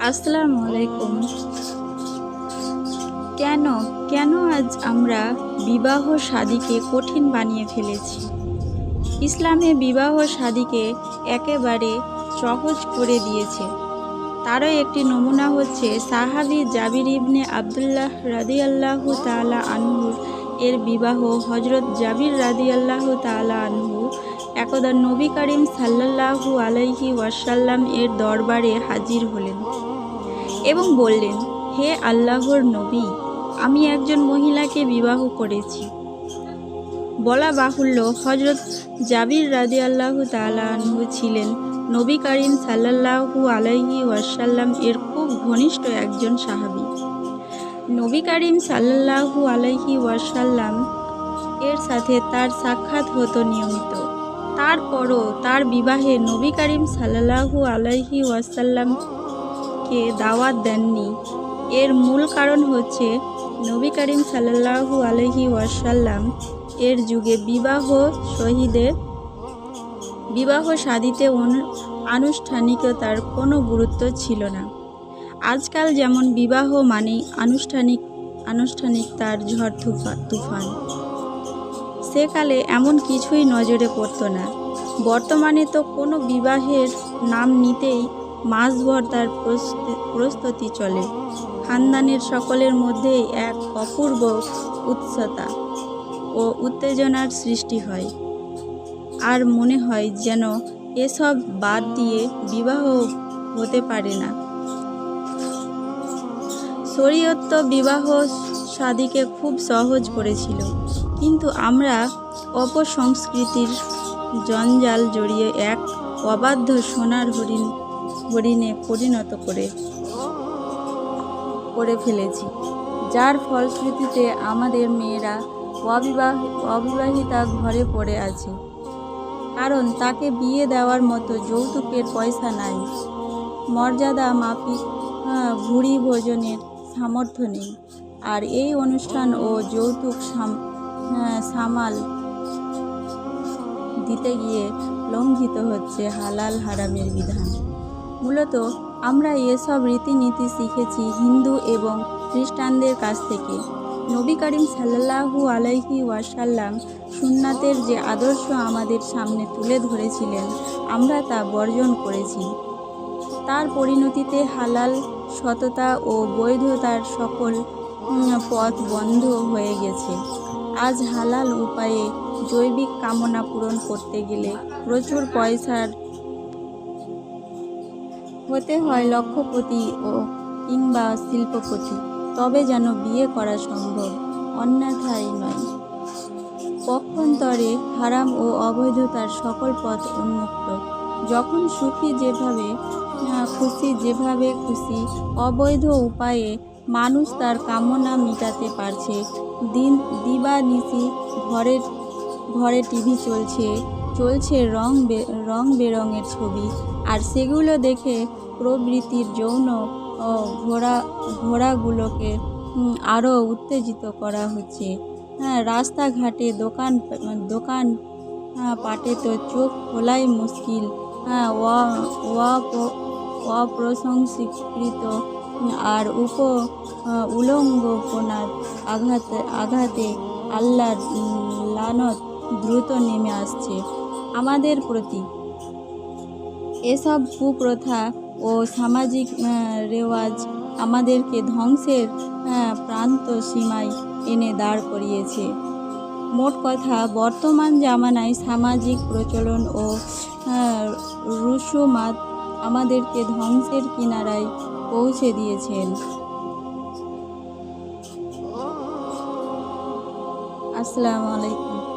আসসালামু আলাইকুম কেন কেন আজ আমরা বিবাহ শাদীকে কঠিন বানিয়ে ফেলেছি? ইসলামে বিবাহ শাদীকে একেবারে সহজ করে দিয়েছে। তারও একটি নমুনা হচ্ছে সাহাবি জাবির ইবনে আবদুল্লাহ রাদি আল্লাহ তাআলা আনহুর এর বিবাহ হজরত জাবির রাদি আল্লাহ তাআলা আনহু। একদা নবী করিম সাল্লাল্লাহু আলাইহি ওয়াসাল্লাম এর দরবারে হাজির হলেন এবং বললেন, হে আল্লাহর নবী, আমি একজন মহিলাকে বিবাহ করেছি। বলা বাহুল্য হজরত জাবির রাদি আল্লাহ তালাহু ছিলেন নবী করিম সাল্লাল্লাহু আলাইহি ওয়াসাল্লাম এর খুব ঘনিষ্ঠ একজন সাহাবী। নবী করিম সাল্লাল্লাহু আলাইহি ওয়াসাল্লাম এর সাথে তার সাক্ষাৎ হতো নিয়মিত। তারপরও তার বিবাহে নবী করিম সাল্লাল্লাহু আলাইহি ওয়াসাল্লামকে দাওয়াত দেননি। এর মূল কারণ হচ্ছে নবী করিম সাল্লাল্লাহু আলাইহি ওয়াসাল্লাম এর যুগে বিবাহ শহীদের বিবাহ অনু- আনুষ্ঠানিকতার কোনো গুরুত্ব ছিল না। আজকাল যেমন বিবাহ মানেই আনুষ্ঠানিক, আনুষ্ঠানিকতার ঝড় তুফা- তুফান। সেকালে এমন কিছুই নজরে পড়তো না। বর্তমানে তো কোনো বিবাহের নাম নিতেই মাসভর তার প্রস্তুতি- প্রস্তুতি চলে। খানদানের সকলের মধ্যেই এক অপূর্ব উৎসতা ও উত্তেজনার সৃষ্টি হয়। আর মনে হয় যেন এসব বাদ দিয়ে বিবাহ হতে পারে না। শরীয়ত বিবাহ সাদিকে খুব সহজ করেছিল। কিন্তু আমরা অপসংস্কৃতির জঞ্জাল জড়িয়ে এক অবাধ্য সোনার হরিণ, হরিণে পরিণত করে করে ফেলেছি। যার ফলশ্রুতিতে আমাদের মেয়েরা অবিবাহ, অবিবাহিতা ঘরে পড়ে আছে। কারণ তাকে বিয়ে দেওয়ার মতো যৌতুকের পয়সা নাই। মর্যাদা মাফিক ভুড়ি ভোজনের সামর্থ্য নেই। আর এই অনুষ্ঠান ও যৌতুক সাম- সামাল দিতে গিয়ে লঙ্ঘিত হচ্ছে হালাল হারামের বিধান। মূলত আমরা এসব রীতিনীতি শিখেছি হিন্দু এবং খ্রিস্টানদের কাছ থেকে। নবী করিম সাল্লাল্লাহু আলাইহি ওয়াসাল্লাম সুন্নাতের যে আদর্শ আমাদের সামনে তুলে ধরেছিলেন, আমরা তা বর্জন করেছি। তার পরিণতিতে হালাল সততা ও বৈধতার সকল পথ বন্ধ হয়ে গেছে। আজ হালাল উপায়ে জৈবিক কামনা পূরণ করতে গেলে প্রচুর পয়সার হতে হয় লক্ষপতি ও কিংবা শিল্পপতি। তবে যেন বিয়ে করা সম্ভব, অন্যথায় নয়। পক্ষান্তরে হারাম ও অবৈধতার সকল পথ উন্মুক্ত। যখন সুখী যেভাবে খুশি যেভাবে খুশি, অবৈধ উপায়ে মানুষ তার কামনা মেটাতে পারছে। দিন দিবানিশি ঘরের, ঘরে টিভি চলছে। চলছে রং রং বেরঙের ছবি। আর সেগুলো দেখে প্রবৃত্তির যৌন ঘোড়া, ঘোড়াগুলোকে আরও উত্তেজিত করা হচ্ছে। হ্যাঁ রাস্তাঘাটে দোকান দোকান পাটে তো চোখ খোলাই মুশকিল। হ্যাঁ অপ্রশংসকৃত আর উপ আহ, উলঙ্গপনার আঘাতে আঘাতে আল্লাহর লানত দ্রুত নেমে আসছে আমাদের প্রতি। এসব কুপ্রথা ও সামাজিক রেওয়াজ আমাদেরকে ধ্বংসের প্রান্ত সীমায় এনে দাঁড় করিয়েছে। মোট কথা বর্তমান জামানায় সামাজিক প্রচলন ও রুসুমাত আমাদেরকে ধ্বংসের কিনারায় পৌঁছে দিয়েছেন। আসসালামু আলাইকুম।